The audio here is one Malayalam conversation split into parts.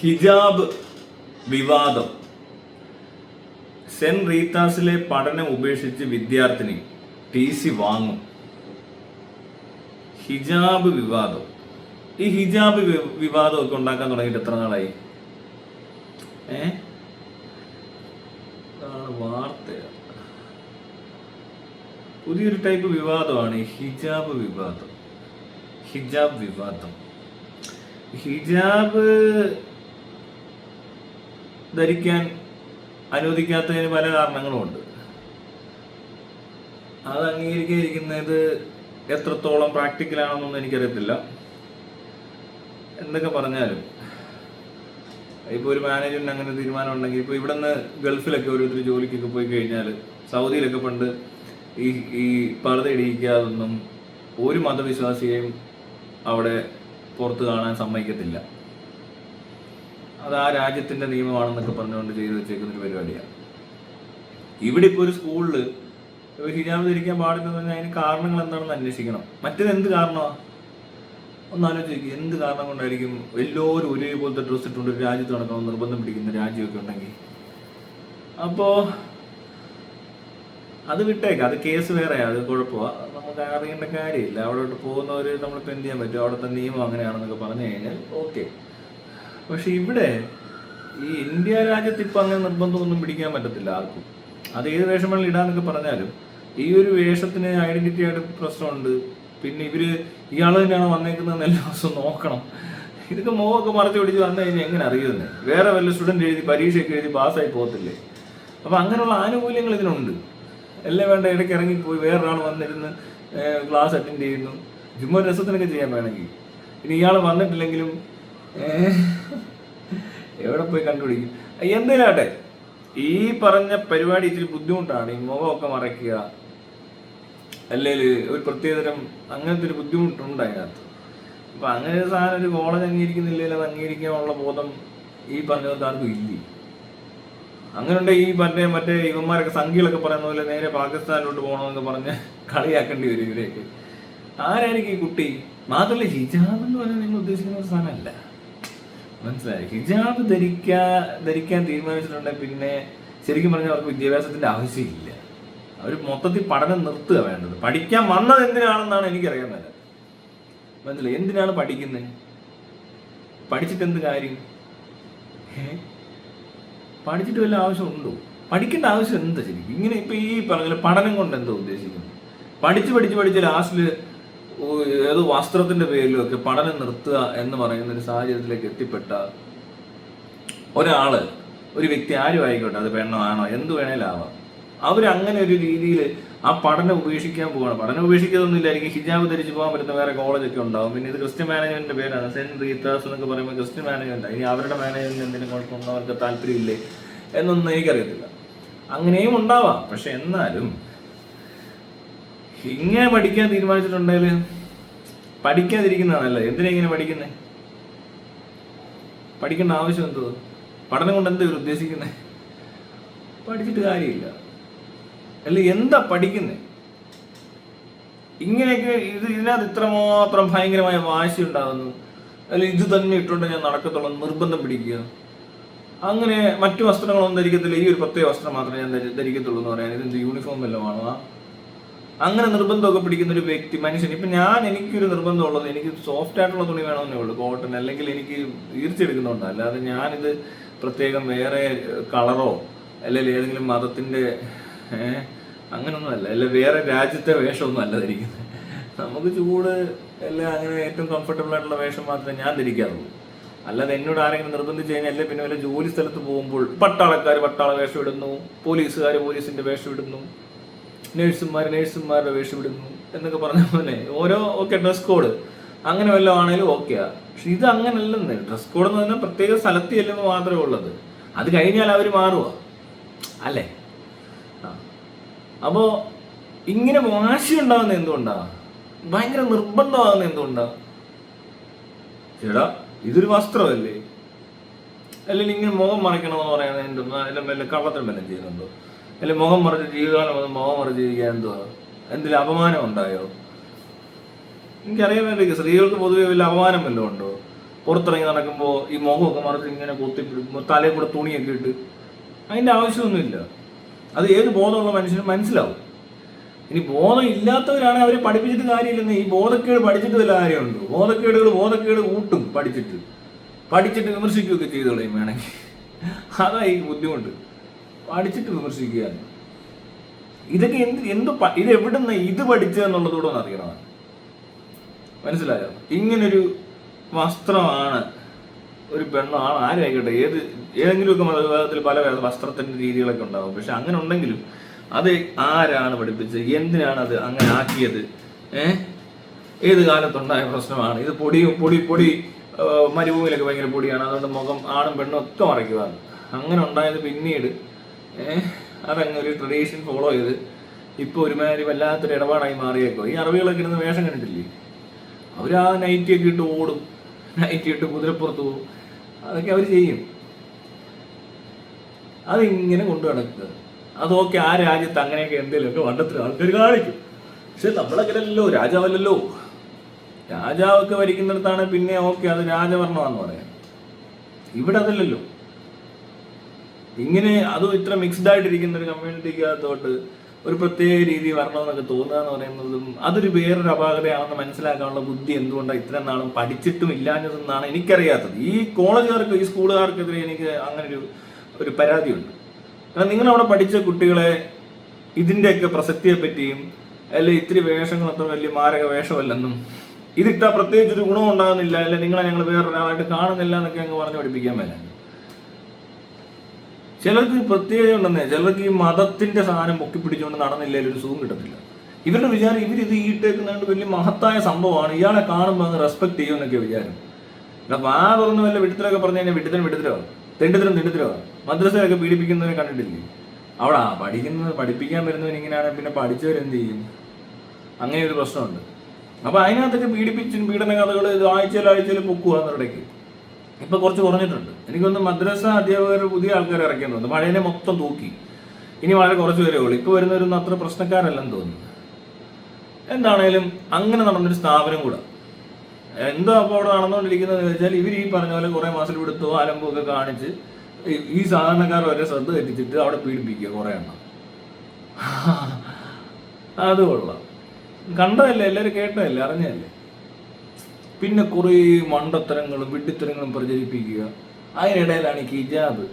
ഹിജാബ് വിവാദം. സെന്റ് റീത്താസിലെ പഠനം ഉപേക്ഷിച്ച് വിദ്യാർത്ഥിനി ടി സി വാങ്ങും. ഹിജാബ് വിവാദം. ഈ ഹിജാബ് വിവാദമൊക്കെ ഉണ്ടാക്കാൻ തുടങ്ങിയിട്ട് എത്ര നാളായി? ഏ? വാർത്ത. പുതിയൊരു ടൈപ്പ് വിവാദമാണ് ഹിജാബ് വിവാദം. ഹിജാബ് വിവാദം. ഹിജാബ് ധരിക്കാൻ അനുവദിക്കാത്തതിന് പല കാരണങ്ങളുമുണ്ട്. അത് അംഗീകരിക്കാതിരിക്കുന്നത് എത്രത്തോളം പ്രാക്ടിക്കൽ ആണെന്നൊന്നും എനിക്കറിയത്തില്ല. എന്തൊക്കെ പറഞ്ഞാലും. ഇപ്പോൾ ഒരു മാനേജ്മെന്റ് അങ്ങനെ തീരുമാനം ഉണ്ടെങ്കിൽ ഇപ്പോൾ ഇവിടെ നിന്ന് ഗൾഫിലൊക്കെ ഓരോരുത്തർ ജോലിക്കൊക്കെ പോയി കഴിഞ്ഞാൽ സൗദിയിലൊക്കെ പണ്ട് ഈ ഈ പർദ്ദ ഇടിയിക്കാതൊന്നും ഒരു മതവിശ്വാസിയെയും അവിടെ പുറത്ത് കാണാൻ സമ്മതിക്കത്തില്ല. അത് ആ രാജ്യത്തിന്റെ നിയമമാണെന്നൊക്കെ പറഞ്ഞുകൊണ്ട് ചെയ്തു വെച്ചേക്കുന്ന ഒരു പരിപാടിയാണ്. ഇവിടെ ഇപ്പോൾ ഒരു സ്കൂളിൽ ഹിജാബ് ധരിക്കാൻ പാടില്ലെന്ന് പറഞ്ഞാൽ അതിന് കാരണങ്ങൾ എന്താണെന്ന് അന്വേഷിക്കണം. മറ്റേത് എന്ത് കാരണമാണ് ഒന്ന് ആലോചിക്കുക എന്ത് കാരണം കൊണ്ടായിരിക്കും എല്ലാവരും ഒരേപോലത്തെ ഡ്രസ്സ് ഇട്ടുകൊണ്ട് രാജ്യത്ത് നടക്കണം നിർബന്ധം പിടിക്കുന്ന രാജ്യമൊക്കെ ഉണ്ടെങ്കിൽ? അപ്പോ അത് വിട്ടേക്കാം. അത് കേസ് വേറെയാ. അത് കുഴപ്പമാണ് അറിയേണ്ട കാര്യമില്ല. അവിടോട്ട് പോകുന്നവർ നമ്മളിപ്പോൾ എന്ത് ചെയ്യാൻ പറ്റും? അവിടുത്തെ നിയമം അങ്ങനെയാണെന്നൊക്കെ പറഞ്ഞു കഴിഞ്ഞാൽ ഓക്കെ. പക്ഷെ ഇവിടെ ഈ ഇന്ത്യ രാജ്യത്ത് ഇപ്പം അങ്ങനെ നിർബന്ധമൊന്നും പിടിക്കാൻ പറ്റത്തില്ല ആർക്കും. അത് ഏത് വേഷം ഇടാന്നൊക്കെ പറഞ്ഞാലും ഈ ഒരു വേഷത്തിന് ഐഡന്റിറ്റി ആയിട്ട് പ്രശ്നമുണ്ട്. പിന്നെ ഇവർ ഇയാൾ തന്നെയാണ് വന്നേക്കുന്നതെന്ന് എല്ലാ ദിവസവും നോക്കണം. ഇതൊക്കെ മുഖമൊക്കെ മറച്ചു പിടിച്ച് വന്നു കഴിഞ്ഞാൽ എങ്ങനെ അറിയുന്നത് വേറെ വല്ല സ്റ്റുഡന്റ് എഴുതി പരീക്ഷയൊക്കെ എഴുതി പാസ്സായി പോകത്തില്ലേ? അപ്പൊ അങ്ങനെയുള്ള ആനുകൂല്യങ്ങൾ ഇതിനുണ്ട്. എല്ലാം വേണ്ട ഇടയ്ക്ക് ഇറങ്ങിപ്പോയി വേറൊരാൾ വന്നിരുന്ന് ക്ലാസ് അറ്റൻഡ് ചെയ്യുന്നു. ജുമ്മ രസത്തിനൊക്കെ ചെയ്യാൻ വേണമെങ്കിൽ. പിന്നെ ഇയാൾ വന്നിട്ടില്ലെങ്കിലും എവിടെ പോയി കണ്ടുപിടിക്കും? എന്തിനാട്ടെ? ഈ പറഞ്ഞ പരിപാടി ഇച്ചിരി ബുദ്ധിമുട്ടാണ്. ഈ മുഖമൊക്കെ മറയ്ക്കുക അല്ലെങ്കിൽ ഒരു പ്രത്യേകതരം അങ്ങനത്തെ ഒരു ബുദ്ധിമുട്ടുണ്ട് അതിനകത്ത്. അപ്പൊ അങ്ങനെ ഒരു സാധനം ഒരു കോളേജ് അംഗീകരിക്കുന്നില്ലെങ്കിൽ അത് അംഗീകരിക്കാനുള്ള ബോധം ഈ പറഞ്ഞ ആർക്കും ഇല്ലേ? അങ്ങനെയുണ്ട് ഈ മറ്റേ മറ്റേ ഇവന്മാരൊക്കെ സംഖ്യകളൊക്കെ പറയുന്ന പോലെ നേരെ പാകിസ്ഥാനിലോട്ട് പോകണമെന്ന് പറഞ്ഞ് കളിയാക്കേണ്ടി വരും ഇവരെയൊക്കെ. ആരായിരിക്കും ഈ കുട്ടി? മാത്രമല്ല ഹിജാബ് എന്ന് പറഞ്ഞാൽ നിങ്ങൾ ഉദ്ദേശിക്കുന്ന ഒരു സാധനമല്ല. മനസ്സിലായി? ഹിജാബ് ധരിക്കാ ധരിക്കാൻ തീരുമാനിച്ചിട്ടുണ്ടെങ്കിൽ പിന്നെ ശരിക്കും പറഞ്ഞാൽ അവർക്ക് വിദ്യാഭ്യാസത്തിന്റെ ആവശ്യമില്ല. അവർ മൊത്തത്തിൽ പഠനം നിർത്തുക വേണ്ടത്. പഠിക്കാൻ വന്നത് എന്തിനാണെന്നാണ് എനിക്കറിയാൻ മേല. മനസ്സിലായി? എന്തിനാണ് പഠിക്കുന്നത് പഠിച്ചിട്ട് എന്ത് കാര്യം? പഠിച്ചിട്ട് വല്ല ആവശ്യമുണ്ടോ? പഠിക്കേണ്ട ആവശ്യം എന്താ ശരിക്കും? ഇങ്ങനെ ഇപ്പൊ ഈ പറഞ്ഞ പഠനം കൊണ്ട് എന്താ ഉദ്ദേശിക്കുന്നത്? പഠിച്ച് പഠിച്ച് പഠിച്ച് ലാസ്റ്റിൽ ഏതോ വസ്ത്രത്തിന്റെ പേരിലും ഒക്കെ പഠനം നിർത്തുക എന്ന് പറയുന്ന ഒരു സാഹചര്യത്തിലേക്ക് എത്തിപ്പെട്ട ഒരാൾ ഒരു വ്യക്തി ആരും ആയിക്കോട്ടെ അത് പെണ്ണോ ആണോ? എന്ത് വേണേലും ആവാം. അവരങ്ങനെ ഒരു രീതിയിൽ ആ പഠനം ഉപേക്ഷിക്കാൻ പോവാണ്. പഠനം ഉപേക്ഷിക്കുന്നൊന്നുമില്ലായിരിക്കും. ഹിജാബ് ധരിച്ച് പോകാൻ പറ്റുന്ന വേറെ കോളേജൊക്കെ ഉണ്ടാവും. പിന്നെ ഇത് ക്രിസ്ത്യൻ മാനേജ്മെന്റിന്റെ പേരാണ്. സെന്റ് റീത്താസ് എന്നൊക്കെ പറയുമ്പോൾ ക്രിസ്ത്യൻ മാനേജ്മെന്റ് ഇനി അവരുടെ മാനേജ്മെന്റ് എന്തെങ്കിലും കുഴപ്പമുണ്ടോ? അവർക്ക് താല്പര്യമില്ലേ? എന്നൊന്നും എനിക്കറിയത്തില്ല. അങ്ങനെയും ഉണ്ടാവാം. പക്ഷെ എന്നാലും ഇങ്ങനെ പഠിക്കാൻ തീരുമാനിച്ചിട്ടുണ്ടെങ്കിൽ പഠിക്കാതിരിക്കുന്നതാണല്ലേ? എന്തിനാ ഇങ്ങനെ പഠിക്കുന്നത് പഠിക്കേണ്ട ആവശ്യം എന്തോ? പഠനം കൊണ്ട് എന്താ ഇവർ ഉദ്ദേശിക്കുന്നത് പഠിച്ചിട്ട് കാര്യമില്ല. അല്ല എന്താ പഠിക്കുന്നത് ഇങ്ങനെയൊക്കെ ഇത് ഇതിനകത്ത് ഇത്രമാത്രം ഭയങ്കരമായ വാശി ഉണ്ടാകുന്നു അല്ല ഇത് തന്നെ ഇട്ടുകൊണ്ട് ഞാൻ നടക്കത്തുള്ളൂ നിർബന്ധം പിടിക്കുക. അങ്ങനെ മറ്റു വസ്ത്രങ്ങളൊന്നും ധരിക്കത്തില്ല. ഈ ഒരു പ്രത്യേക വസ്ത്രം മാത്രമേ ഞാൻ ധരിക്കത്തുള്ളൂ എന്ന് പറയാൻ. ഇതെന്ത് യൂണിഫോം വല്ലതും ആണോ അങ്ങനെ നിർബന്ധമൊക്കെ പിടിക്കുന്ന ഒരു വ്യക്തി മനുഷ്യൻ. ഇപ്പൊ ഞാൻ എനിക്കൊരു നിർബന്ധമുള്ളത് എനിക്ക് സോഫ്റ്റ് ആയിട്ടുള്ള തുണി വേണമെന്നേ ഉള്ളൂ. കോട്ടൺ അല്ലെങ്കിൽ എനിക്ക് ഈർച്ചെടുക്കുന്നുണ്ട് അല്ലാതെ ഞാനിത് പ്രത്യേകം വേറെ കളറോ അല്ലെങ്കിൽ ഏതെങ്കിലും മതത്തിന്റെ അങ്ങനൊന്നുമല്ല. അല്ല വേറെ രാജ്യത്തെ വേഷമൊന്നും അല്ല ധരിക്കുന്നത്. നമുക്ക് ചൂട് എല്ലാം അങ്ങനെ ഏറ്റവും കംഫർട്ടബിൾ ആയിട്ടുള്ള വേഷം മാത്രമേ ഞാൻ ധരിക്കാറുള്ളൂ. അല്ലാതെ എന്നോട് ആരെങ്കിലും നിർബന്ധിച്ച് കഴിഞ്ഞാൽ അല്ലെ പിന്നെ വല്ല ജോലി സ്ഥലത്ത് പോകുമ്പോൾ പട്ടാളക്കാർ പട്ടാള വേഷം ഇടുന്നു പോലീസുകാർ പോലീസിന്റെ വേഷം ഇടുന്നു നേഴ്സുമാർ നേഴ്സുമാരുടെ വേഷം ഇടുന്നു എന്നൊക്കെ പറഞ്ഞ പോലെ ഓരോ ഓക്കെ ഡ്രസ് കോഡ് അങ്ങനെ വല്ലതും ആണെങ്കിലും ഓക്കെയാ പക്ഷെ ഇത് അങ്ങനല്ലെന്ന്. ഡ്രസ് കോഡ് എന്ന് പറഞ്ഞാൽ പ്രത്യേക സ്ഥലത്ത് ചെല്ലുമ്പോൾ മാത്രമേ ഉള്ളത്. അത് കഴിഞ്ഞാൽ അവർ മാറുക അല്ലേ. അപ്പോ ഇങ്ങനെ വാശി ഉണ്ടാകുന്ന എന്തുകൊണ്ടാ? ഭയങ്കര നിർബന്ധമാകുന്ന എന്തുകൊണ്ടാ? ചേടാ ഇതൊരു വസ്ത്രമല്ലേ? അല്ലെങ്കിൽ ഇങ്ങനെ മുഖം മറയ്ക്കണമെന്ന് പറയുന്നത് എന്തും വല്ല കള്ളത്തിനും വല്ലതും ചെയ്യുന്നുണ്ടോ? അല്ലെങ്കിൽ മുഖം മറിച്ച് ജീവിതകാലം മുഖം മറിച്ച് ജീവിക്കാൻ എന്തുവാ? എന്തെങ്കിലും അപമാനം ഉണ്ടായോ? എനിക്കറിയാൻ വേണ്ടി സ്ത്രീകൾക്ക് പൊതുവെ വലിയ അപമാനം വല്ലതും ഉണ്ടോ? പുറത്തിറങ്ങി നടക്കുമ്പോൾ ഈ മുഖമൊക്കെ മറിച്ച് ഇങ്ങനെ കുത്തി തലയിൽ കൂടെ തുണിയൊക്കെ ഇട്ട്. അതിന്റെ ആവശ്യമൊന്നുമില്ല. അത് ഏത് ബോധമുള്ള മനുഷ്യനും മനസ്സിലാവും. ഇനി ബോധം ഇല്ലാത്തവരാണ് അവരെ പഠിപ്പിച്ചിട്ട് കാര്യമില്ലെന്ന് ഈ ബോധക്കേട് പഠിച്ചിട്ട് വല്ല കാര്യമുണ്ടോ? ബോധക്കേടുകൾ ബോധക്കേട് കൂട്ടും പഠിച്ചിട്ട്. പഠിച്ചിട്ട് വിമർശിക്കുകയൊക്കെ ചെയ്തു വേണമെങ്കിൽ. അതാ ഈ ബുദ്ധിമുട്ട്. പഠിച്ചിട്ട് വിമർശിക്കുക ഇതൊക്കെ എന്ത് എന്ത് ഇത് എവിടുന്ന് ഇത് പഠിച്ചതെന്നുള്ളതൂടെ ഒന്ന് അറിയണം. മനസ്സിലായോ? ഇങ്ങനൊരു വസ്ത്രമാണ് ഒരു പെണ്ണാണ് ആണ് ആരായിക്കോട്ടെ ഏത് ഏതെങ്കിലുമൊക്കെ മതവിഭാഗത്തിൽ പല വസ്ത്രത്തിന്റെ രീതികളൊക്കെ ഉണ്ടാകും പക്ഷെ അങ്ങനെ ഉണ്ടെങ്കിലും അത് ആരാണ് പഠിപ്പിച്ചത്? എന്തിനാണ് അത് അങ്ങനെ ആക്കിയത്? ഏഹ് ഏത് കാലത്തുണ്ടായ പ്രശ്നമാണ്? ഇത് പൊടി പൊടി പൊടി മരുഭൂമിയിലൊക്കെ ഭയങ്കര പൊടിയാണ്. അതുകൊണ്ട് മുഖം ആണും പെണ്ണും ഒക്കെ മറയ്ക്കുവാണ്. അങ്ങനെ ഉണ്ടായത് പിന്നീട് അതങ്ങ് ഒരു ട്രഡീഷൻ ഫോളോ ചെയ്ത് ഇപ്പോൾ ഒരുമാതിരി വല്ലാത്തൊരു ഇടപാടായി മാറിയേക്കോ. ഈ അറബികളൊക്കെ ഇരുന്ന് വേഷം കണ്ടിട്ടില്ലേ? അവരാ നൈറ്റിയൊക്കെ ഇട്ട് ഓടും. നൈറ്റി ഇട്ട് കുതിരപ്പുറത്ത് പോകും അതൊക്കെ അവർ ചെയ്യും. അതിങ്ങനെ കൊണ്ടു നടക്കുക. അതൊക്കെ ആ രാജ്യത്ത് അങ്ങനെയൊക്കെ എന്തെങ്കിലുമൊക്കെ വണ്ടത്തിൽ ആൾക്കാർ കാണിക്കും. പക്ഷെ നമ്മളങ്ങനല്ലോ രാജാവല്ലല്ലോ. രാജാവൊക്കെ ഭരിക്കുന്നിടത്താണ് പിന്നെ ഓക്കെ അത് രാജഭരണമാണെന്ന് പറയാം. ഇവിടെ അതല്ലല്ലോ. ഇങ്ങനെ അതും ഇത്ര മിക്സ്ഡ് ആയിട്ടിരിക്കുന്ന ഒരു കമ്മ്യൂണിറ്റിക്കകത്തോട്ട് ഒരു പ്രത്യേക രീതി വരണമെന്നൊക്കെ തോന്നുക എന്ന് പറയുന്നതും അതൊരു വേറൊരു അപാകതയാണെന്ന് മനസ്സിലാക്കാനുള്ള ബുദ്ധി എന്തുകൊണ്ടാണ് ഇത്രയും നാളും പഠിച്ചിട്ടും ഇല്ലാഞ്ഞതെന്നാണ് എനിക്കറിയാത്തത്. ഈ കോളേജുകാർക്ക് ഈ സ്കൂളുകാർക്കെതിരെ എനിക്ക് അങ്ങനെ ഒരു ഒരു പരാതിയുണ്ട്. കാരണം നിങ്ങൾ അവിടെ പഠിച്ച കുട്ടികളെ ഇതിന്റെയൊക്കെ പ്രസക്തിയെ പറ്റിയും അല്ലെ ഇത്തിരി വേഷങ്ങൾ അത്ര വലിയ മാരക വേഷമല്ലെന്നും ഇതിട്ടാ പ്രത്യേകിച്ച് ഒരു ഗുണം ഉണ്ടാകുന്നില്ല അല്ലെ നിങ്ങളെ ഞങ്ങൾ വേറൊരാളായിട്ട് കാണുന്നില്ല എന്നൊക്കെ അങ്ങ് പറഞ്ഞ് പഠിപ്പിക്കാൻ പറ്റില്ല ചിലർക്ക് പ്രത്യേകത ഉണ്ടെന്നേ ചിലർക്ക് ഈ മതത്തിന്റെ സാധനം പൊക്കി പിടിച്ചുകൊണ്ട് നടന്നില്ലെങ്കിൽ ഒരു സുഖം കിട്ടത്തില്ല. ഇവരുടെ വിചാരം ഇവർ ഇത് ഈട്ടേക്കുന്നതുകൊണ്ട് വലിയ മഹത്തായ സംഭവമാണ്. ഇയാളെ കാണുമ്പോൾ അങ്ങ് റെസ്പെക്ട് ചെയ്യുമെന്നൊക്കെ വിചാരം. അപ്പം ആ തുറന്ന് വല്ല വിടുത്തലൊക്കെ പറഞ്ഞു കഴിഞ്ഞാൽ വിടുത്തരം വിടുത്തരോ തെണ്ടിത്തരം തെണ്ടിത്തരോ? മദ്രസയൊക്കെ പീഡിപ്പിക്കുന്നവരെ കണ്ടിട്ടില്ലേ? അവിടെ പഠിക്കുന്നത് പഠിപ്പിക്കാൻ വരുന്നവൻ ഇങ്ങനെയാണ് പിന്നെ പഠിച്ചവരെന്ത് ചെയ്യും? അങ്ങനെ ഒരു പ്രശ്നമുണ്ട്. അപ്പൊ അതിനകത്തൊക്കെ പീഡിപ്പിച്ചും പീഡന കഥകൾ ആഴ്ചയിൽ ആഴ്ചയിൽ പൊക്കുവാന്നിടയ്ക്ക് ഇപ്പൊ കുറച്ച് കുറഞ്ഞിട്ടുണ്ട്. എനിക്കൊന്ന് മദ്രസ അധ്യാപകർ പുതിയ ആൾക്കാർ ഇറക്കിയെന്ന് പഴയനെ മൊത്തം തൂക്കി. ഇനി വളരെ കുറച്ച് പേരേ ഉള്ളൂ. ഇപ്പൊ വരുന്നവരൊന്നും അത്ര പ്രശ്നക്കാരല്ലെന്ന് തോന്നുന്നു എന്താണേലും അങ്ങനെ നടന്നൊരു സ്ഥാപനം കൂടെ. എന്തോ അപ്പോൾ അവിടെ നടന്നുകൊണ്ടിരിക്കുന്നത് വെച്ചാൽ ഇവർ ഈ പറഞ്ഞ പോലെ കുറേ മാസം എടുത്തോ അലമ്പോ ഒക്കെ കാണിച്ച് ഈ- ഈ സാധാരണക്കാർ വരെ ശ്രദ്ധ തെറ്റിച്ചിട്ട് അവിടെ പീഡിപ്പിക്കുക കുറെ എണ്ണം. അത് കൊള്ളാം. കണ്ടതല്ലേ? എല്ലാവരും കേട്ടതല്ലേ? അറിഞ്ഞതല്ലേ? പിന്നെ കുറേ മണ്ടത്തരങ്ങളും വിഡ്ഢിത്തരങ്ങളും പ്രചരിപ്പിക്കുക. അതിനിടയിലാണ് ഈ ഹിജാബ്.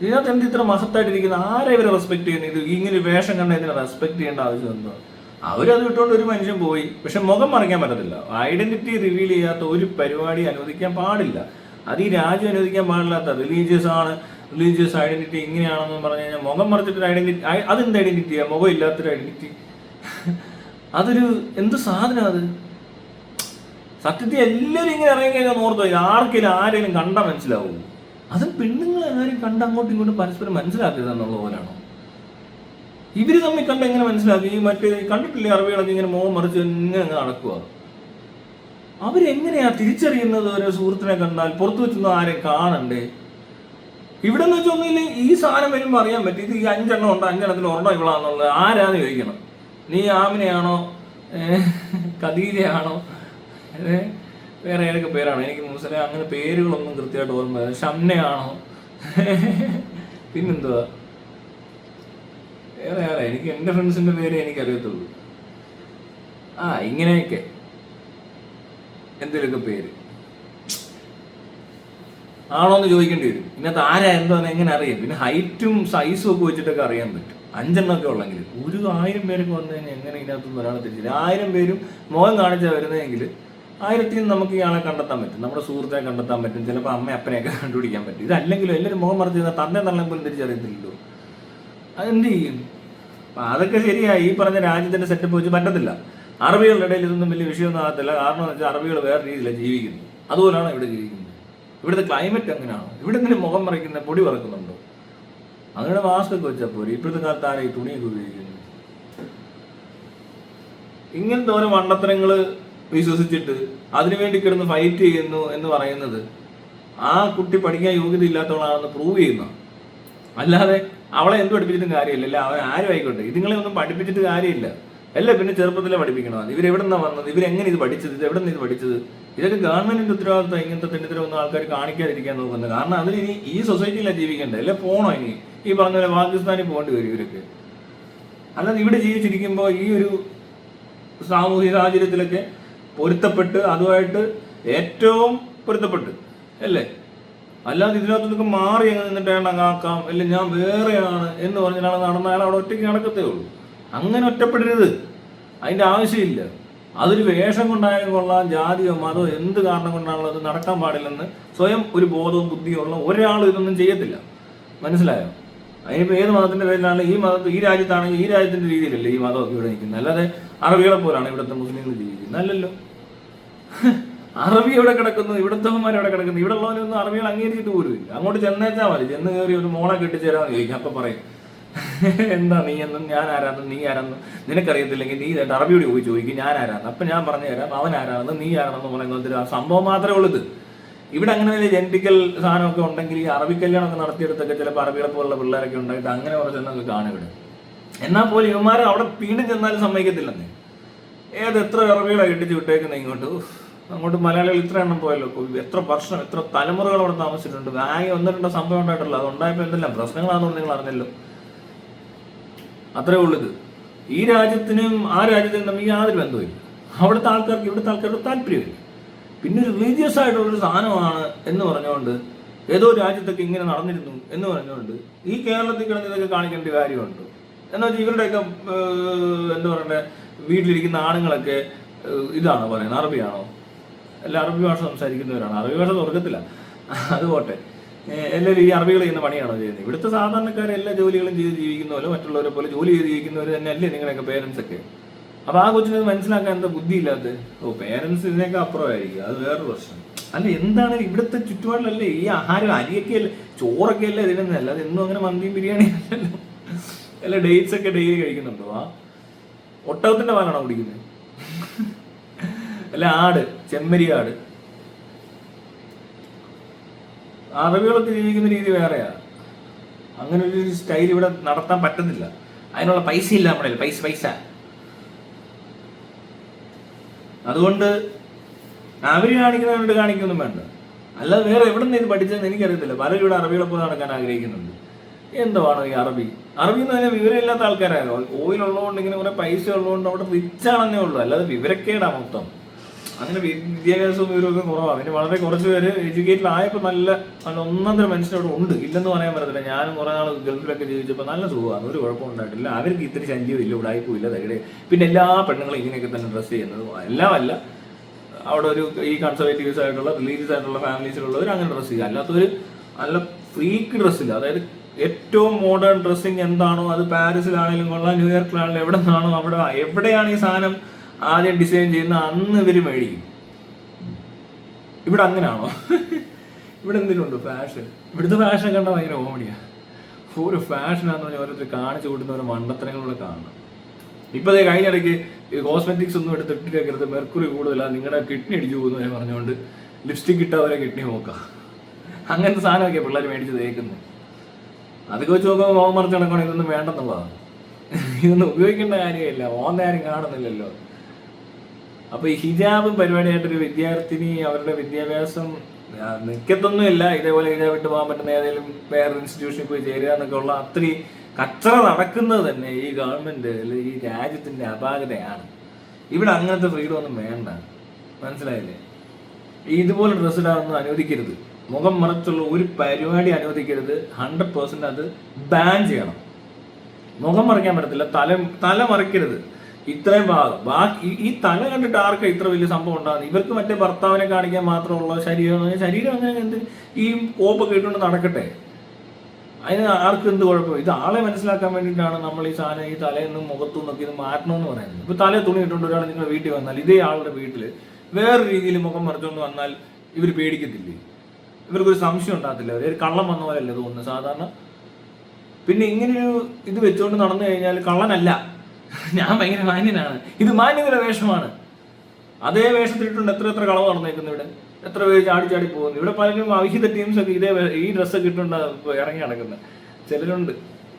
ഇതിനകത്ത് എന്ത് ഇത്ര മഹത്തായിട്ടിരിക്കുന്ന? ആരെ ഇവരെ റെസ്പെക്ട് ചെയ്യുന്നത് ഇത് ഇങ്ങനെ വേഷം കണ്ട ഇതിനെ റെസ്പെക്ട് ചെയ്യേണ്ട ആവശ്യം എന്താ? അവരത് വിട്ടുകൊണ്ട് ഒരു മനുഷ്യൻ പോയി. പക്ഷെ മുഖം മറിക്കാൻ പറ്റത്തില്ല. ഐഡന്റിറ്റി റിവീൽ ചെയ്യാത്ത ഒരു പരിപാടി അനുവദിക്കാൻ പാടില്ല. അത് ഈ രാജ്യം അനുവദിക്കാൻ പാടില്ലാത്ത റിലീജിയസ് ആണ്. റിലീജിയസ് ഐഡന്റിറ്റി ഇങ്ങനെയാണെന്ന് പറഞ്ഞു കഴിഞ്ഞാൽ മുഖം മറിച്ചിട്ടൊരു ഐഡന്റിറ്റി അതെന്ത് ഐഡന്റിറ്റിയാ മുഖം ഇല്ലാത്തൊരു ഐഡന്റിറ്റി അതൊരു എന്ത് സാധനം അത്? സത്യത്തിൽ എല്ലാവരും ഇങ്ങനെ ഇറങ്ങി കഴിഞ്ഞാൽ ഓർത്തോ ആർക്കെങ്കിലും ആരെങ്കിലും കണ്ടാൽ മനസ്സിലാവൂ. അത് പെണ്ണുങ്ങളെ ആരും കണ്ട അങ്ങോട്ടും ഇങ്ങോട്ടും പരസ്പരം മനസ്സിലാക്കരുത് എന്നുള്ള പോലാണോ ഇവർ തമ്മിൽ കണ്ട് എങ്ങനെ മനസ്സിലാക്കി? ഈ മറ്റേ കണ്ടിട്ടില്ലേ അറബികളൊക്കെ ഇങ്ങനെ മോഹം മറിച്ച് ഇങ്ങനെ അങ്ങ് നടക്കുക? അവരെങ്ങനെയാ തിരിച്ചറിയുന്നത് ഒരു സുഹൃത്തിനെ കണ്ടാൽ? പുറത്തു വെച്ചൊന്നും ആരെയും കാണണ്ടേ? ഇവിടെ നിന്ന് വെച്ചാൽ ഒന്നുമില്ല ഈ സാധനം വരുമ്പോൾ അറിയാൻ പറ്റും. ഇത് ഈ അഞ്ചെണ്ണം ഉണ്ട്? അഞ്ചെണ്ണത്തിൽ ഒരെണ്ണം ഇവളാന്നുള്ളത് ആരാന്ന് ചോദിക്കണം. നീ ആമിനെയാണോ? ഏഹ്, ഏ, വേറെ ഏതൊക്കെ പേരാണ്? എനിക്ക് മൂസല അങ്ങനെ പേരുകളൊന്നും കൃത്യമായിട്ട് ഓർമ്മ. ഷംനയാണോ? പിന്നെന്തുവാ? വേറെ ആരാ? എനിക്ക് എന്റെ ഫ്രണ്ട്സിന്റെ പേര് എനിക്ക് അറിയത്തുള്ളൂ. ആ ഇങ്ങനെയൊക്കെ. എന്തെങ്കിലുമൊക്കെ പേര്. ആണോ എന്ന് ചോദിക്കേണ്ടി വരും. ഇന്നത്തെ ആരാ എന്താന്ന് എങ്ങനെ അറിയാം. പിന്നെ ഹൈറ്റും സൈസും ഒക്കെ വെച്ചിട്ടൊക്കെ അറിയാൻ പറ്റും. അഞ്ചെണ്ണമൊക്കെ ഉള്ളെങ്കിൽ. ഒരു ആയിരം പേരൊക്കെ വന്നു കഴിഞ്ഞാൽ എങ്ങനെ ഇതിനകത്തുനിന്ന് ഒരാളെ തിരിച്ചില്ല. ആയിരം പേരും മോഹം കാണിച്ചാൽ വരുന്നതെങ്കിൽ ആയിരത്തിൽ നിന്ന് നമുക്ക് ഇയാളെ കണ്ടെത്താൻ പറ്റും. നമ്മുടെ സുഹൃത്തെ കണ്ടെത്താൻ പറ്റും. ചിലപ്പോൾ അമ്മ അപ്പനെയൊക്കെ കണ്ടുപിടിക്കാൻ പറ്റും. ഇതല്ലെങ്കിലും എല്ലാവരും മുഖം മറിച്ച് തന്നെ തന്നെ തള്ളെ പോലും തിരിച്ചറിയത്തില്ലല്ലോ. അതെന്ത് ചെയ്യും? അപ്പം അതൊക്കെ ശരിയായി. ഈ പറഞ്ഞ രാജ്യത്തിന്റെ സെറ്റപ്പ് വെച്ച് പറ്റത്തില്ല. അറബികളുടെ ഇടയിൽ ഇതൊന്നും വലിയ വിഷയമൊന്നും ആകത്തില്ല. കാരണം എന്ന് വെച്ചാൽ അറബികൾ വേറെ രീതിയിലാണ് ജീവിക്കുന്നത്. അതുപോലാണ് ഇവിടെ ജീവിക്കുന്നത്. ഇവിടുത്തെ ക്ലൈമറ്റ് അങ്ങനെയാണോ ഇവിടെ എങ്ങനെ മുഖം മറിക്കുന്ന പൊടി പറക്കുന്നുണ്ടോ? അങ്ങനെ മാസ്ക് ഒക്കെ വെച്ചാൽ പോരെ. ഇപ്പോഴത്തെ കാലത്ത് ആരെയും ഈ തുണിയൊക്കെ ഉപയോഗിക്കുന്നു ഇങ്ങനത്തെ ഓരോ മണ്ടത്തരങ്ങൾ വിശ്വസിച്ചിട്ട് അതിനുവേണ്ടി കിടന്ന് ഫൈറ്റ് ചെയ്യുന്നു എന്ന് പറയുന്നത് ആ കുട്ടി പഠിക്കാൻ യോഗ്യത ഇല്ലാത്തവളാണെന്ന് പ്രൂവ് ചെയ്യുന്ന? അല്ലാതെ അവളെ എന്ത് പഠിപ്പിച്ചിട്ടും കാര്യമില്ല. അല്ല അവൻ ആരും ആയിക്കോട്ടെ. ഇതുങ്ങളെ ഒന്നും പഠിപ്പിച്ചിട്ട് കാര്യമില്ല. അല്ല പിന്നെ ചെറുപ്പത്തിലെ പഠിപ്പിക്കണം ഇവരെവിടെ നിന്നാണ് വന്നത്? ഇവർ എങ്ങനെ ഇത് പഠിച്ചത്? ഇത് എവിടെ നിന്ന് ഇത് പഠിച്ചത്? ഇതൊക്കെ ഗവൺമെന്റിന്റെ ഉത്തരവാദിത്തം ഇങ്ങനത്തെ തെണ്ടിത്തരം ഒന്നും ആൾക്കാർ കാണിക്കാതിരിക്കാൻ നോക്കുന്നത്. കാരണം അതിന് ഇനി ഈ സൊസൈറ്റിയിലാണ് ജീവിക്കേണ്ടത്. അല്ലെ പോണോ ഇനി? ഈ പറഞ്ഞ പോലെ പാകിസ്ഥാനിൽ പോകേണ്ടി വരും ഇവരൊക്കെ. അല്ലാതെ ഇവിടെ ജീവിച്ചിരിക്കുമ്പോൾ ഈ ഒരു സാമൂഹിക സാഹചര്യത്തിലൊക്കെ പൊരുത്തപ്പെട്ട് അതുമായിട്ട് ഏറ്റവും പൊരുത്തപ്പെട്ട് അല്ലേ? അല്ലാതെ ഇതിനകത്ത് നിങ്ങൾക്ക് മാറി അങ്ങ് നിന്നിട്ട് വേണം ആക്കാം? അല്ല ഞാൻ വേറെയാണ് എന്ന് പറഞ്ഞാൽ നടന്ന അയാൾ അവിടെ ഒറ്റയ്ക്ക് നടക്കത്തേ ഉള്ളൂ. അങ്ങനെ ഒറ്റപ്പെടരുത്. അതിന്റെ ആവശ്യമില്ല. അതൊരു വേഷം കൊണ്ടായാലും കൊള്ളാം ജാതിയോ മതമോ എന്ത് കാരണം കൊണ്ടാണല്ലോ അത് നടക്കാൻ പാടില്ലെന്ന് സ്വയം ഒരു ബോധവും ബുദ്ധിയും ഉള്ള ഒരാൾ ഇതൊന്നും ചെയ്യത്തില്ല. മനസ്സിലായോ? അതിനിപ്പോൾ ഏത് മതത്തിന്റെ പേരിലാണ് ഈ മതത്തിൽ ഈ രാജ്യത്താണെങ്കിൽ ഈ രാജ്യത്തിന്റെ രീതിയിലല്ലേ ഈ മതമൊക്കെ ഇവിടെ നിൽക്കുന്നത്? അല്ലാതെ അറബികളെ പോലാണ് ഇവിടുത്തെ മുസ്ലിങ്ങൾ ജീവിക്കുന്നത്. അല്ലല്ലോ. അറബി എവിടെ കിടക്കുന്നു? ഇവിടുത്തവന്മാർ എവിടെ കിടക്കുന്നു? ഇവിടെ ഉള്ളവരൊന്നും അറബികൾ അംഗീകരിച്ചിട്ട് പോലുമില്ല അങ്ങോട്ട് ചെന്നേച്ചാൽ മതി. ചെന്ന് കയറി ഒരു മോളെ കെട്ടിച്ചേരാന്ന് ചോദിക്കും. അപ്പൊ പറയും എന്താ നീ എന്നും ഞാൻ ആരാന്നും നീ ആരാന്നും? നിനക്കറിയത്തില്ലെങ്കിൽ നീ അറബിയോട് പോയി ചോദിക്കും ഞാൻ ആരാന്ന്? അപ്പൊ ഞാൻ പറഞ്ഞു തരാം അവൻ ആരാണെന്ന് നീ ആരാണെന്ന് പറയുന്നത് ആ സംഭവം മാത്രമേ ഉള്ളൂ ഇവിടെ അങ്ങനെ വലിയ ജെന്റിക്കൽ സാധനമൊക്കെ ഉണ്ടെങ്കിൽ ഈ അറബി കല്യാണമൊക്കെ നടത്തിയെടുത്തൊക്കെ ചിലപ്പോൾ അറബികളെ പോലുള്ള പിള്ളേരൊക്കെ ഉണ്ടായിട്ട് അങ്ങനെ കുറച്ചെണ്ണൊക്കെ കാണും ഇവിടെ. എന്നാൽ പോലും ഇവന്മാർ അവിടെ വീണ്ടും ചെന്നാലും സമ്മതിക്കത്തില്ലെന്നേ. ഏത് എത്ര അറബികളെ ഇടിച്ച് വിട്ടേക്കുന്നത് ഇങ്ങോട്ട്? അങ്ങോട്ട് മലയാളികൾ ഇത്ര എണ്ണം പോയല്ലോ. എത്ര വർഷം എത്ര തലമുറകൾ അവിടെ താമസിച്ചിട്ടുണ്ട്. ആകെ ഒന്ന് രണ്ടോ സംഭവം ഉണ്ടായിട്ടുള്ളൂ. അത് ഉണ്ടായപ്പോൾ എന്തെല്ലാം പ്രശ്നങ്ങളാണെന്ന് നിങ്ങൾ അറിഞ്ഞല്ലോ അത്രേ ഉള്ളൂ ഇത്. ഈ രാജ്യത്തിനും ആ രാജ്യത്തിനും തമ്മിൽ യാതൊരു ബന്ധവുമില്ല. അവിടുത്തെ ആൾക്കാർക്ക് ഇവിടുത്തെ ആൾക്കാർക്ക് താല്പര്യമില്ല. പിന്നെ റിലീജിയസ് ആയിട്ടുള്ളൊരു സാധനമാണ് എന്ന് പറഞ്ഞുകൊണ്ട് ഏതോ രാജ്യത്തൊക്കെ ഇങ്ങനെ നടന്നിരുന്നു എന്ന് പറഞ്ഞുകൊണ്ട് ഈ കേരളത്തിൽ കിടന്ന് ഇതൊക്കെ കാണിക്കേണ്ട കാര്യമുണ്ട്. എന്നാ വെച്ചാൽ ഇവരുടെയൊക്കെ എന്താ പറയണ്ടേ വീട്ടിലിരിക്കുന്ന ആണുങ്ങളൊക്കെ ഇതാണ് പറയുന്നത്? അറബിയാണോ? അല്ല അറബി ഭാഷ സംസാരിക്കുന്നവരാണ്? അറബി ഭാഷ തുറക്കത്തില്ല അത് പോട്ടെ. എല്ലാവരും ഈ അറബികൾ ചെയ്യുന്ന പണിയാണോ ചെയ്യുന്നത്? ഇവിടുത്തെ സാധാരണക്കാരെ എല്ലാ ജോലികളും ചെയ്ത് ജീവിക്കുന്ന പോലെ മറ്റുള്ളവരെ പോലെ ജോലി ചെയ്ത് ജീവിക്കുന്നവർ തന്നെയല്ലേ നിങ്ങളുടെയൊക്കെ പേരൻസ് ഒക്കെ? അപ്പൊ ആ കൊച്ചിന് മനസ്സിലാക്കാൻ എന്താ ബുദ്ധിയില്ലാത്ത ഓ പേരൻസ് ഇതിനൊക്കെ അപ്പുറമായിരിക്കും. അത് വേറൊരു പ്രശ്നം. അല്ല എന്താണ് ഇവിടുത്തെ ചുറ്റുപാടിലല്ലേ ഈ ആഹാരം? അരിയൊക്കെ അല്ലേ? ചോറൊക്കെ അല്ലേ ഇതിനൊന്നും അല്ലാതെ എന്നും അങ്ങനെ മന്തിയും ബിരിയാണി അല്ലല്ലോ. അല്ല ഡേറ്റ്സ് ഒക്കെ ഡെയിലി കഴിക്കുന്നുണ്ടോ? ആ? ഒട്ടകത്തിന്റെ പാലാണോ കുടിക്കുന്നത്? അല്ല ആട് ചെമ്മരി ആട്. അറബികളൊക്കെ ജീവിക്കുന്ന രീതി വേറെയാ. അങ്ങനെ ഒരു സ്റ്റൈൽ ഇവിടെ നടത്താൻ പറ്റുന്നില്ല. അതിനുള്ള പൈസ ഇല്ല നമ്മുടെ പൈസ പൈസ. അതുകൊണ്ട് അവർ കാണിക്കുന്നവരോട് കാണിക്കൊന്നും വേണ്ട. അല്ലാതെ വേറെ എവിടെ നിന്ന് ഇത് പഠിച്ചതെന്ന് എനിക്കറിയത്തില്ല. പലരും ഇവിടെ അറബികളെ പോലെ നടക്കാൻ ആഗ്രഹിക്കുന്നുണ്ട്. എന്തുവാണ് ഈ അറബി? അറബി എന്ന് പറഞ്ഞാൽ വിവരമില്ലാത്ത ആൾക്കാരാണ്. ഓയിൽ ഉള്ളതുകൊണ്ട് ഇങ്ങനെ കുറെ പൈസ ഉള്ളതുകൊണ്ട് അവിടെ റിച്ച് ആണെന്നേ ഉള്ളൂ. അല്ലാതെ വിവരക്കേടാ മൊത്തം. വി- വിദ്യാഭ്യാസവും വിവരമൊക്കെ കുറവാണ് പിന്നെ വളരെ കുറച്ച് പേര് എഡ്യൂക്കേറ്റഡ് ആയപ്പോൾ നല്ല നല്ല ഒന്നാന്തര മനുഷ്യനോട് ഉണ്ട്. ഇല്ലെന്ന് പറയാൻ പറ്റത്തില്ല. ഞാനും കുറെ നാൾ ഗൾഫിലൊക്കെ ജീവിച്ചപ്പോൾ നല്ല സുഖമാണ്. ഒരു കുഴപ്പം ഉണ്ടായിട്ടില്ല. അവർക്ക് ഇത്തിരി ശല്യവും ഇല്ല ഉടായ്പും ഇല്ല തകടെ. പിന്നെ എല്ലാ പെണ്ണുങ്ങളും ഇങ്ങനെയൊക്കെ തന്നെ ഡ്രസ്സ് ചെയ്യുന്നത്. എല്ലാം അല്ല. അവിടെ ഒരു ഈ കൺസർവേറ്റീവ്സ് ആയിട്ടുള്ള റിലീജിയസ് ആയിട്ടുള്ള ഫാമിലീസിലുള്ളവർ അങ്ങനെ ഡ്രസ്സ് ചെയ്യുക. അല്ലാത്തൊരു നല്ല ഫ്രീക്ക് ഡ്രസ്സില്ല അതായത് ഏറ്റവും മോഡേൺ ഡ്രസ്സിങ് എന്താണോ അത് പാരീസിലാണെങ്കിലും കൊള്ളാം ന്യൂയോർക്കിലാണെങ്കിലും എവിടെ നിന്നാണോ അവിടെ എവിടെയാണ് ഈ സാധനം ആദ്യം ഡിസൈൻ ചെയ്യുന്ന അന്ന് ഇവർ മേടിക്കും. ഇവിടെ അങ്ങനെയാണോ ഇവിടെ എന്തിനുണ്ട് ഫാഷൻ ഇവിടുത്തെ ഫാഷൻ കണ്ടാൽ ഭയങ്കര ഓമഡിയാ ഒരു ഫാഷനാന്ന് പറഞ്ഞാൽ ഓരോരുത്തർ കാണിച്ചു കൂട്ടുന്ന ഓരോ മണ്ടത്തരങ്ങളിലൂടെ കാണണം. ഇപ്പൊ അതേ കഴിഞ്ഞ ഇടയ്ക്ക് കോസ്മെറ്റിക്സ് ഒന്നും എടുത്ത് ഇട്ടിട്ടേക്കരുത് മെർക്കുറി കൂടുതലാണ് നിങ്ങളുടെ കിഡ്നി അടിച്ചു പോകുന്നു പറഞ്ഞുകൊണ്ട് ലിപ്സ്റ്റിക് ഇട്ടാവരെ കിഡ്നി നോക്കാം. അങ്ങനത്തെ സാധനമൊക്കെ പിള്ളേർ മേടിച്ച് തേക്കുന്നത് അതൊക്കെ വെച്ച് നോക്കുമ്പോൾ മോഹം മറിച്ച് നടക്കണം ഇതൊന്നും വേണ്ടെന്നുള്ളതാണ് ഇതൊന്നും ഉപയോഗിക്കേണ്ട കാര്യമില്ല ഓൻ ആരും കാണുന്നില്ലല്ലോ. അപ്പൊ ഈ ഹിജാബ് പരിപാടിയായിട്ടൊരു വിദ്യാർത്ഥിനി അവരുടെ വിദ്യാഭ്യാസം മിക്കത്തൊന്നുമില്ല ഇതേപോലെ ഹിജാബ് ഇട്ട് പോകാൻ പറ്റുന്ന ഏതെങ്കിലും വേറെ ഇൻസ്റ്റിറ്റ്യൂഷനിൽ പോയി ചേരുക എന്നൊക്കെ ഉള്ള അത്രയും കച്ചറ നടക്കുന്നത് തന്നെ ഈ ഗവൺമെന്റ് അല്ലെങ്കിൽ ഈ രാജ്യത്തിന്റെ അപാകതയാണ്. ഇവിടെ അങ്ങനത്തെ ഫ്രീഡം ഒന്നും വേണ്ട. മനസ്സിലായില്ലേ? ഇതുപോലെ ഡ്രസ്സ് ഇടാനൊന്നും അനുവദിക്കരുത്. മുഖം മറച്ചുള്ള ഒരു പരിപാടി അനുവദിക്കരുത്. ഹൺഡ്രഡ് പേഴ്സെന്റ് അത് ബാൻ ചെയ്യണം. മുഖം മറിക്കാൻ പറ്റത്തില്ല. തല തല മറയ്ക്കരുത് ഇത്രയും ഭാഗം. ബാക്കി ഈ- തല കണ്ടിട്ട് ആർക്കും ഇത്ര വലിയ സംഭവം ഉണ്ടാകുന്നത്? ഇവർക്ക് മറ്റേ ഭർത്താവിനെ കാണിക്കാൻ മാത്രമുള്ള ശരീരം ശരീരം അങ്ങനെ എന്ത്? ഈ കോപ്പൊക്കെ ഇട്ടുകൊണ്ട് നടക്കട്ടെ. അതിന് ആർക്കും എന്ത് കുഴപ്പം? ഇത് ആളെ മനസ്സിലാക്കാൻ വേണ്ടിയിട്ടാണ് നമ്മൾ ഈ സാധനം ഈ തലേന്നും മുഖത്തു നിന്നൊക്കെ ഇത് മാറ്റണമെന്ന് പറയുന്നത്. ഇപ്പൊ തലേ തുണി ഒരാൾ നിങ്ങളുടെ വീട്ടിൽ വന്നാൽ ഇതേ ആളുടെ വീട്ടിൽ വേറെ രീതിയിൽ മുഖം മറിച്ചുകൊണ്ട് വന്നാൽ ഇവർ പേടിക്കത്തില്ലേ? ഇവർക്കൊരു സംശയം ഉണ്ടാകത്തില്ല. ഒരു കള്ളം വന്ന പോലെയല്ലേ തോന്നുന്നു സാധാരണ? പിന്നെ ഇങ്ങനൊരു ഇത് വെച്ചുകൊണ്ട് നടന്നു കഴിഞ്ഞാൽ കള്ളനല്ല. ഞാൻ ഭയങ്കര മാന്യനാണ്. ഇത് മാന്യതയുടെ വേഷമാണ്. അതേ വേഷത്തിലിട്ടുണ്ട് എത്ര എത്ര കളവ് നടന്നേക്കുന്നു ഇവിടെ. എത്ര പേര് ചാടി ചാടി പോകുന്നു. ഇവിടെ പലരും അവിഹിത ടീംസ് ഒക്കെ ഇതേ ഈ ഡ്രസ്സൊക്കെ ഇട്ടുകൊണ്ട് ഇറങ്ങി നടക്കുന്നത് ചിലരുണ്ട്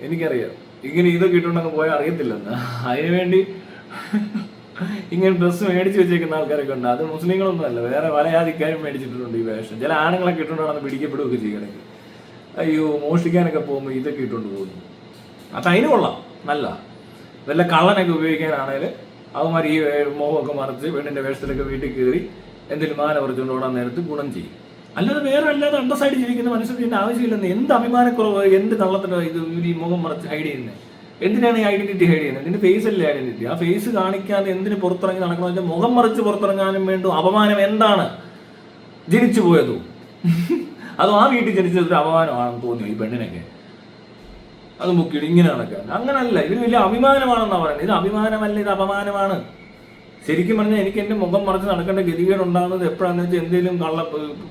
എനിക്കറിയാം. ഇങ്ങനെ ഇതൊക്കെ ഇട്ടുണ്ടെന്ന് പോയാൽ അറിയത്തില്ലെന്ന്. അതിനുവേണ്ടി ഇങ്ങനെ ഡ്രസ്സ് മേടിച്ച് വെച്ചേക്കുന്ന ആൾക്കാരൊക്കെ ഉണ്ട്. അത് മുസ്ലിങ്ങളൊന്നും അല്ല. വേറെ പല ജാതിക്കാരും മേടിച്ചിട്ടുണ്ട് ഈ വേഷം. ചില ആണുങ്ങളൊക്കെ നടന്ന് പിടിക്കപ്പെടുകയൊക്കെ ചെയ്യണമെങ്കിൽ അയ്യോ മോഷ്ടിക്കാനൊക്കെ പോകുമ്പോൾ ഇതൊക്കെ ഇട്ടുകൊണ്ട് പോകുന്നു. അത് അതിന് കൊള്ളാം. നല്ല. വല്ല കള്ളനൊക്കെ ഉപയോഗിക്കാനാണെങ്കിൽ അവന്മാർ ഈ മോഹമൊക്കെ മറിച്ച് പെണ്ണിന്റെ വേഷത്തിലൊക്കെ വീട്ടിൽ കയറി എന്തെങ്കിലും മാല പറിച്ചുകൊണ്ട് ഓടാൻ നേരത്ത് ഗുണം ചെയ്യും. അല്ലാതെ വേറെ അല്ലാതെ അണ്ടർസൈഡ് ജീവിക്കുന്ന മനുഷ്യർക്ക് ആവശ്യമില്ലെന്ന് എന്ത് അഭിമാനക്കുറവ് എന്ത് കള്ളത്തിനോ ഇത് ഈ മുഖം മറച്ച് ഹൈഡ് ചെയ്യുന്നത് എന്തിനാണ് ഈ ഐഡന്റിറ്റി ഹൈഡ് ചെയ്യുന്നത്? നിന്റെ ഫേസ് അല്ലേ ഐഡന്റിറ്റി ആ ഫേസ് കാണിക്കാതെ എന്തിന് പുറത്തിറങ്ങി നടക്കണം? അതിന്റെ മുഖം മറിച്ച് പുറത്തിറങ്ങാനും വേണ്ടി അപമാനം എന്താണ്? ജനിച്ചു പോയതോ അതോ ആ വീട്ടിൽ ജനിച്ചത് ഒരു അപമാനമാണെന്ന് തോന്നിയോ ഈ പെണ്ണിനൊക്കെ? അത് മുക്കിയിട്ട് ഇങ്ങനെ നടക്കാൻ അങ്ങനല്ല. ഇത് വലിയ അഭിമാനമാണെന്നാ പറയുന്നത്. ഇത് അഭിമാനമല്ല ഇത് അപമാനമാണ്. ശരിക്കും പറഞ്ഞാൽ എനിക്ക് എന്റെ മുഖം മറച്ച് നടക്കേണ്ട ഗതികേട് ഉണ്ടാകുന്നത് എപ്പോഴാന്ന് വെച്ചാൽ എന്തെങ്കിലും കള്ള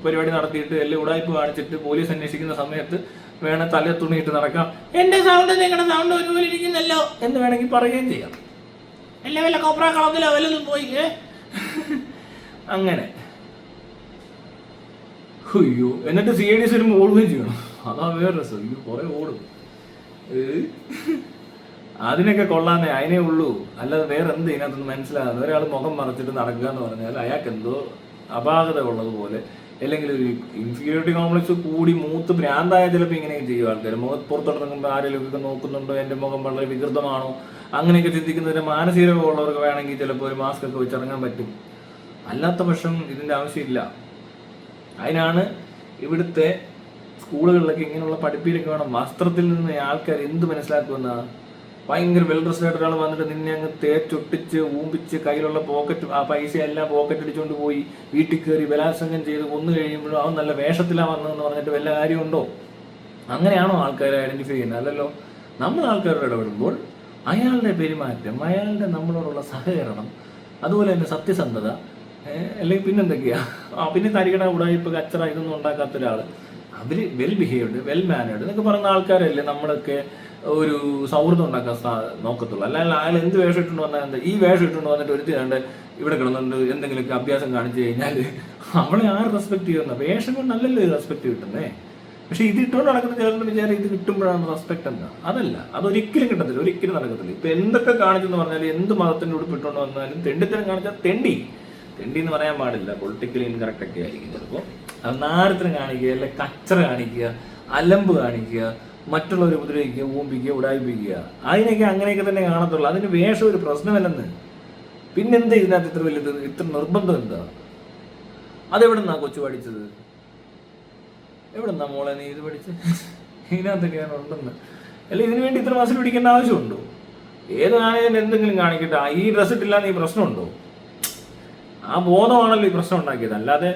പരിപാടി നടത്തിയിട്ട് എല്ലാം ഉടായ്പ കാണിച്ചിട്ട് പോലീസ് അന്വേഷിക്കുന്ന സമയത്ത് വേണേ തല തുണിയിട്ട് നടക്കാം. എന്റെ സൗണ്ട് നിങ്ങളുടെ സൗണ്ട് ഒരുപോലെ ഇരിക്കുന്നല്ലോ എന്ന് വേണമെങ്കിൽ പറയുകയും ചെയ്യാം. എല്ലാ വല്ല കോപ്ര കളത്തിലോ വല്ലതും പോയി? അങ്ങനെ. അയ്യോ. എന്നിട്ട് സി ഐ ഡി വരുമ്പോൾ ഓടുകയും ചെയ്യണം. അതാ വേറെ രസം. അയ്യോ കുറെ ഓടും? അതിനൊക്കെ കൊള്ളാന്നേ അതിനേ ഉള്ളൂ. അല്ലാതെ വേറെ എന്ത് ഇതിനകത്തൊന്നും മനസ്സിലാകുന്നത് ഒരാൾ മുഖം മറച്ചിട്ട് നടക്കുക എന്ന് പറഞ്ഞാൽ അയാൾക്ക് എന്തോ അപാകത ഉള്ളതുപോലെ അല്ലെങ്കിൽ ഒരു ഇൻഫീരിയോറിറ്റി കോംപ്ലക്സ് കൂടി മൂത്ത് ഭ്രാന്തായ ചിലപ്പോൾ ഇങ്ങനെയൊക്കെ ചെയ്യും ആൾക്കാർ മുഖം പുറത്തോട്ടിറങ്ങുമ്പോൾ ആരെങ്കിലും ഒക്കെ നോക്കുന്നുണ്ടോ? എന്റെ മുഖം വളരെ വികൃതമാണോ? അങ്ങനെയൊക്കെ ചിന്തിക്കുന്നതിന് മാനസിക രോഗമുള്ളവർക്ക് വേണമെങ്കിൽ ചിലപ്പോൾ ഒരു മാസ്ക് ഒക്കെ വെച്ചിറങ്ങാൻ പറ്റും. അല്ലാത്ത പക്ഷം ഇതിന്റെ ആവശ്യമില്ല. അതിനാണ് ഇവിടുത്തെ സ്കൂളുകളിലൊക്കെ ഇങ്ങനെയുള്ള പഠിപ്പിലൊക്കെ വേണം. വസ്ത്രത്തിൽ നിന്ന് ആൾക്കാർ എന്ത് മനസ്സിലാക്കുമെന്ന്? ഭയങ്കര വെൽ ഡ്രസ്ഡ് ആയിട്ട് ഒരാൾ വന്നിട്ട് നിന്നെ അങ്ങ് തേച്ചൊട്ടിച്ച് ഊമ്പിച്ച് കയ്യിലുള്ള പോക്കറ്റ് ആ പൈസ എല്ലാം പോക്കറ്റ് അടിച്ചുകൊണ്ട് പോയി വീട്ടിൽ കയറി ബലാത്സംഗം ചെയ്ത് കൊന്നു കഴിയുമ്പോഴും അവൻ നല്ല വേഷത്തിലാണ് വന്നതെന്ന് പറഞ്ഞിട്ട് വല്ല കാര്യമുണ്ടോ? അങ്ങനെയാണോ ആൾക്കാരെ ഐഡന്റിഫൈ ചെയ്യുന്നത്? അല്ലല്ലോ. നമ്മൾ ആൾക്കാരോട് ഇടപെടുമ്പോൾ അയാളുടെ പെരുമാറ്റം അയാളുടെ നമ്മളോടുള്ള സഹകരണം അതുപോലെ തന്നെ സത്യസന്ധത അല്ലെങ്കിൽ പിന്നെന്തൊക്കെയാ? പിന്നെ തരികട ഉടായ്പ കച്ചറ ഇതൊന്നും ഉണ്ടാക്കാത്ത ഒരാൾ അവർ വെൽ ബിഹേവ്ഡ് വെൽ മാനേഡ് എന്നൊക്കെ പറയുന്ന ആൾക്കാരല്ലേ നമ്മളൊക്കെ ഒരു സൗഹൃദം ഉണ്ടാക്കാൻ നോക്കത്തുള്ളൂ. അല്ലാതെ അയാൾ എന്ത് വേഷം ഇട്ടുകൊണ്ട് വന്നാൽ എന്താ ഈ വേഷം ഇട്ടുകൊണ്ട് വന്നിട്ട് ഒരുത്തി കണ്ട് ഇവിടെ കിടന്നുണ്ട് എന്തെങ്കിലുമൊക്കെ അഭ്യാസം കാണിച്ചു കഴിഞ്ഞാൽ അവളെ ആര് റെസ്പെക്ട് ചെയ്യുന്ന? വേഷം കൊണ്ടല്ലല്ലോ റെസ്പെക്ട് കിട്ടുന്നേ? പക്ഷെ ഇത് ഇട്ടുകൊണ്ട് നടക്കുന്ന ചിലരുടെ വിചാരം ഇത് കിട്ടുമ്പോഴാണ് റെസ്പെക്ട് എന്താ? അതല്ല. അതൊരിക്കലും കിട്ടത്തില്ല. ഒരിക്കലും നടക്കത്തില്ല. ഇപ്പൊ എന്തൊക്കെ കാണിച്ചെന്ന് പറഞ്ഞാൽ എന്ത് മതത്തിന്റെ കൂടെ ഇട്ടുകൊണ്ട് വന്നാലും തെണ്ടിത്തരം കാണിച്ചാൽ തെണ്ടി. തെണ്ടി എന്ന് പറയാൻ പാടില്ല. പൊളിറ്റിക്കലി ഇൻകറക്റ്റ് ഒക്കെ ആയിരിക്കും ചിലപ്പോൾ നാരത്തിന് കാണിക്കുക അല്ലെ കച്ചറ കാണിക്കുക അലമ്പ് കാണിക്കുക മറ്റുള്ളവരെ ഉപദ്രവിക്കുക ഊമ്പിക്കുക ഉടായിപ്പിക്കുക. അതിനൊക്കെ അങ്ങനെയൊക്കെ തന്നെ കാണത്തുള്ളൂ. അതിന് വേഷം ഒരു പ്രശ്നമല്ലെന്ന്. പിന്നെന്ത് ഇതിനകത്ത് ഇത്ര വലിയ ഇത്ര നിർബന്ധം എന്താ? അതെവിടെ നിന്നാ കൊച്ചു പഠിച്ചത്? എവിടെ നിന്നാ മോളെ നീ ഇത് പഠിച്ച്? ഇതിനകത്തൊക്കെ ഞാൻ ഉണ്ടെന്ന്. അല്ല ഇതിനു വേണ്ടി ഇത്ര മാസം പിടിക്കേണ്ട ആവശ്യമുണ്ടോ? ഏത് നാണയം എന്തെങ്കിലും കാണിക്കട്ടെ. ഈ ഡ്രസ് ഇട്ടില്ല നീ പ്രശ്നമുണ്ടോ? ആ ബോധമാണല്ലോ ഈ പ്രശ്നം ഉണ്ടാക്കിയത്. അല്ലാതെ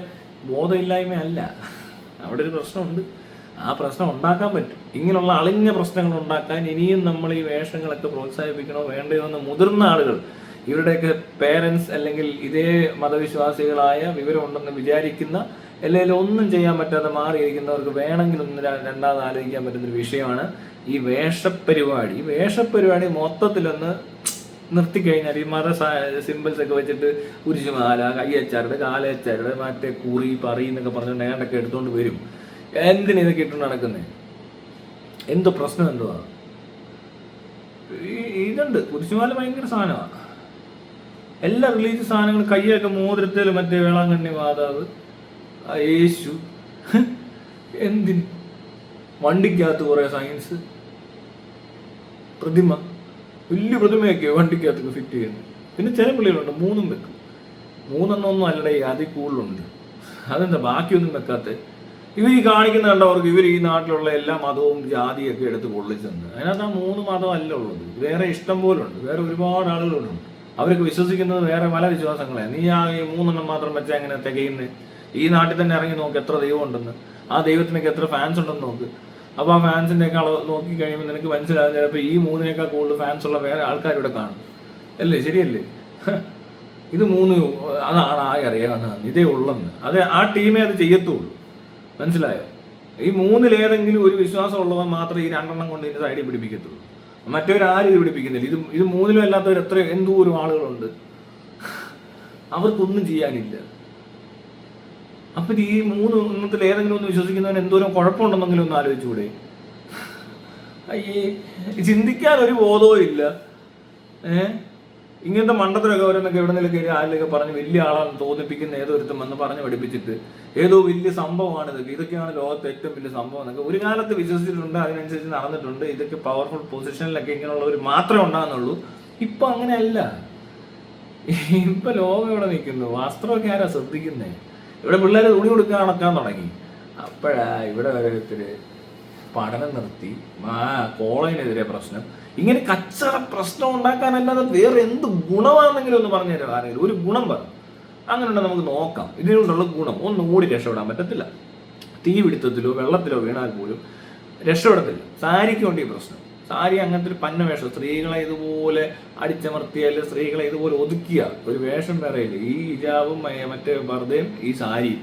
ബോധമില്ലായ്മ അല്ല അവിടെ ഒരു പ്രശ്നമുണ്ട്. ആ പ്രശ്നം ഉണ്ടാക്കാൻ പറ്റും. ഇങ്ങനെയുള്ള അളിഞ്ഞ പ്രശ്നങ്ങൾ ഉണ്ടാക്കാൻ ഇനിയും നമ്മൾ ഈ വേഷങ്ങളൊക്കെ പ്രോത്സാഹിപ്പിക്കണോ വേണ്ടയോ എന്ന് മുതിർന്ന ആളുകൾ ഇവരുടെയൊക്കെ പേരൻസ് അല്ലെങ്കിൽ ഇതേ മതവിശ്വാസികളായ വിവരമുണ്ടെന്ന് വിചാരിക്കുന്ന അല്ലെങ്കിൽ ഒന്നും ചെയ്യാൻ പറ്റാതെ മാറിയിരിക്കുന്നവർക്ക് വേണമെങ്കിൽ ഒന്ന് രണ്ടാമത് ആലോചിക്കാൻ പറ്റുന്ന ഒരു വിഷയമാണ് ഈ വേഷപരിപാടി ഈ വേഷപ്പരിപാടി മൊത്തത്തിലൊന്ന് നിർത്തിക്കഴിഞ്ഞാൽ ഈ മത സിമ്പിൾസ് ഒക്കെ വെച്ചിട്ട് കുരിശുമാല കയ്യച്ചാരുടെ കാലയച്ചാരുടെ മറ്റേ കുറി പറി എന്നൊക്കെ പറഞ്ഞ് നേണ്ടൊക്കെ എടുത്തുകൊണ്ട് വരും. എന്തിനാ ഇതൊക്കെ ഇട്ടു നടക്കുന്നത് എന്തോ പ്രശ്നം എന്തോ ഈ ഇതുണ്ട്. കുരിശുമാല ഭയങ്കര സാധനമാണ് എല്ലാ റിലീജിയസ് സാധനങ്ങളും കയ്യൊക്കെ മോതിരത്തിൽ മറ്റേ വേളാങ്കണ്ണി മാതാവ് യേശു. എന്തിന്? വണ്ടിക്കകത്ത് കുറെ സയൻസ് പ്രതിമ. വലിയ പ്രതിമയൊക്കെ വണ്ടിക്കകത്തൊക്കെ ഫിറ്റ് ചെയ്യുന്നു. പിന്നെ ചില പിള്ളേരുണ്ട് മൂന്നും വെക്കും. മൂന്നെണ്ണം ഒന്നും അല്ലടേ അതിൽ കൂടുതലുണ്ട്. അതെന്താ ബാക്കിയൊന്നും വെക്കാത്ത? ഇവർ ഈ കാണിക്കുന്ന കണ്ടവർക്ക് ഇവർ ഈ നാട്ടിലുള്ള എല്ലാ മതവും ജാതിയൊക്കെ എടുത്ത് പൊള്ളിച്ചെന്ന്. അതിനകത്ത് ആ മൂന്ന് മതം അല്ല ഉള്ളത്. വേറെ ഇഷ്ടം പോലെ ഉണ്ട് വേറെ ഒരുപാട് ആളുകളുണ്ട്. അവരൊക്കെ വിശ്വസിക്കുന്നത് വേറെ പല വിശ്വാസങ്ങളാണ് നീ ആ ഈ മൂന്നെണ്ണം മാത്രം വെച്ചാൽ എങ്ങനെ തികയുന്നത് ഈ നാട്ടിൽ തന്നെ ഇറങ്ങി നോക്ക് എത്ര ദൈവം ഉണ്ടെന്ന് ആ ദൈവത്തിനൊക്കെ എത്ര ഫാൻസ് ഉണ്ടെന്ന് നോക്ക്. അപ്പോൾ ആ ഫാൻസിന്റെ ഒക്കെ അളവ് നോക്കി കഴിയുമ്പോൾ നിനക്ക് മനസ്സിലാകും ചിലപ്പോൾ ഈ മൂന്നിനേക്കാൾ കൂടുതൽ ഫാൻസ് ഉള്ള വേറെ ആൾക്കാർ ഇവിടെ കാണും. അല്ലേ? ശരിയല്ലേ? ഇത് മൂന്ന് അതാണ് ആകെ അറിയാവുന്ന ഇതേ ഉള്ളെന്ന്. അത് ആ ടീമേ അത് ചെയ്യത്തുള്ളൂ. മനസ്സിലായോ? ഈ മൂന്നിലേതെങ്കിലും ഒരു വിശ്വാസം ഉള്ളവൻ മാത്രമേ ഈ രണ്ടെണ്ണം കൊണ്ട് ഇതിന്റെ സൈഡിൽ പിടിപ്പിക്കത്തുള്ളൂ. മറ്റവരാരും ഇത് പിടിപ്പിക്കുന്നില്ല. ഇത് ഇത് മൂന്നിലും അല്ലാത്തവർ എത്ര എന്തോരം ആളുകളുണ്ട്. അവർക്കൊന്നും ചെയ്യാനില്ല. അപ്പൊ ഈ മൂന്ന് ഒന്നത്തിൽ ഏതെങ്കിലും ഒന്ന് വിശ്വസിക്കുന്നവൻ എന്തോരം കുഴപ്പമുണ്ടെന്നെങ്കിലും ഒന്ന് ആലോചിച്ചുകൂടെ? അയ്യേ ചിന്തിക്കാൻ ഒരു ബോധവും ഇല്ല. ഏ? ഇങ്ങനത്തെ മണ്ടത്തിലൊക്കെ ഓരോന്നൊക്കെ എവിടെ നിന്നൊക്കെ ആരിലൊക്കെ പറഞ്ഞ് വലിയ ആളാണെന്ന് തോന്നിപ്പിക്കുന്ന ഏതോ ഒരുത്തം വന്ന് പറഞ്ഞ് പഠിപ്പിച്ചിട്ട് ഏതോ വലിയ സംഭവമാണ് ഇതൊക്കെ. ഇതൊക്കെയാണ് ലോകത്തെ ഏറ്റവും വലിയ സംഭവം എന്നൊക്കെ. ഒരു കാലത്ത് വിശ്വസിച്ചിട്ടുണ്ട് അതിനനുസരിച്ച് നടന്നിട്ടുണ്ട്. ഇതൊക്കെ പവർഫുൾ പൊസിഷനിലൊക്കെ ഇങ്ങനെയുള്ളവർ മാത്രമേ ഉണ്ടാകുന്നുള്ളൂ. ഇപ്പൊ അങ്ങനെയല്ല. ഇപ്പൊ ലോകം ഇവിടെ നിൽക്കുന്നു? വസ്ത്രമൊക്കെ ആരാ ശ്രദ്ധിക്കുന്നേ? ഇവിടെ പിള്ളേർ തുണി കൊടുക്കാൻ നടക്കാൻ തുടങ്ങി. അപ്പോഴാ ഇവിടെ ഓരോരുത്തര് പഠനം നിർത്തി. ആ കോളേജിനെതിരെ പ്രശ്നം. ഇങ്ങനെ കച്ചറ പ്രശ്നം ഉണ്ടാക്കാനല്ലാതെ വേറെ എന്ത് ഗുണമാണെന്നെങ്കിലും ഒന്ന് പറഞ്ഞു തരാം ആരെങ്കിലും. ഒരു ഗുണം പറ. അങ്ങനെയുണ്ട് നമുക്ക് നോക്കാം. ഇതിനുള്ള ഗുണം. ഒന്നും കൂടി രക്ഷപ്പെടാൻ പറ്റത്തില്ല. തീപിടുത്തത്തിലോ വെള്ളത്തിലോ വീണാൽ പോലും രക്ഷപ്പെടത്തില്ല. സാരിക്ക് വേണ്ടി പ്രശ്നം. സാരി അങ്ങനത്തെ ഒരു പന്ന വേഷം. സ്ത്രീകളെ ഇതുപോലെ അടിച്ചമർത്തിയാൽ സ്ത്രീകളെ ഇതുപോലെ ഒതുക്കിയ. ഒരു വേഷം വേറെ ഇല്ല. ഈ ഹിജാബും മറ്റേ പർദ്ദയും ഈ സാരി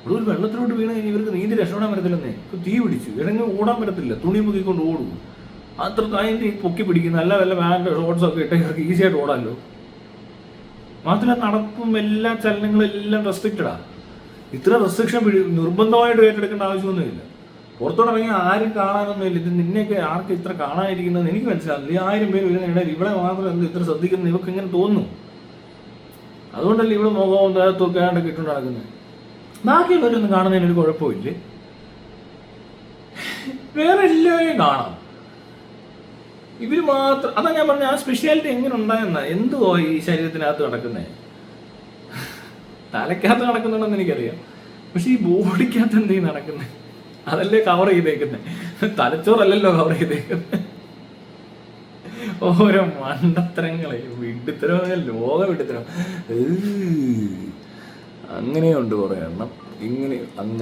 ഇവിടെ ഒരു വെള്ളത്തിലോട്ട് വീണ് കഴിഞ്ഞാൽ ഇവർക്ക് നീന്തി രക്ഷപ്പെടാൻ പറ്റത്തില്ലെന്നേ. തീ പിടിച്ചു. ഇടങ്ങ് ഓടാൻ പറ്റത്തില്ല. തുണി മുക്കിക്കൊണ്ട് ഓടും. അത്ര കാര്യം പൊക്കി പിടിക്കുന്ന നല്ല വല്ല വാന്റെ ഷോർട്സ് ഒക്കെ ഇട്ട് ഇവർക്ക് ഈസി ആയിട്ട് ഓടാമല്ലോ മാത്രമല്ല നടപ്പും എല്ലാ ചലനങ്ങളും എല്ലാം റെസ്ട്രിക്റ്റഡാ ഇത്ര റെസ്ട്രിക്ഷൻ നിർബന്ധമായിട്ട് ഏറ്റെടുക്കേണ്ട ആവശ്യമൊന്നുമില്ല. പുറത്തോട്ടിറങ്ങി ആരും കാണാനൊന്നുമില്ല. ഇത് നിന്നെയൊക്കെ ആർക്ക് ഇത്ര കാണാനിരിക്കുന്നത് എനിക്ക് മനസ്സിലാവില്ല ഈ ആയിരം പേര് വരുന്ന ഇടയിൽ ഇവിടെ മാത്രം എന്ത് ഇത്ര ശ്രദ്ധിക്കുന്നത് ഇവർക്ക് ഇങ്ങനെ തോന്നുന്നു? അതുകൊണ്ടല്ലേ ഇവിടെ മുഖവും ദേഹത്തും ഒക്കെ ആണ്ടൊക്കെ ഇട്ടുകൊണ്ട് നടക്കുന്നത് ബാക്കിയുള്ളവരൊന്നും കാണുന്നതിന് ഒരു കുഴപ്പമില്ല. വേറെ എല്ലാവരെയും കാണാം. ഇവർ മാത്രം അതാ ഞാൻ പറഞ്ഞ ആ സ്പെഷ്യാലിറ്റി എങ്ങനെ ഉണ്ടായെന്ന? എന്തുവാ ഈ ശരീരത്തിനകത്ത് കിടക്കുന്നത് തലക്കകത്ത് നടക്കുന്നുണ്ടെന്ന് എനിക്കറിയാം. പക്ഷെ ഈ ബോഡിക്കകത്ത് എന്തേ നടക്കുന്നേ? അതല്ലേ കവർ ചെയ്തേക്കുന്നത് തലച്ചോറല്ലല്ലോ കവർ ചെയ്തേക്കുന്നത് ഓരോ മണ്ടത്തരങ്ങളെ വിഡ്ഢിത്തരം ലോക വിഡ്ഢിത്തരം അങ്ങനെയുണ്ട് കുറെ എണ്ണം. ഇങ്ങനെ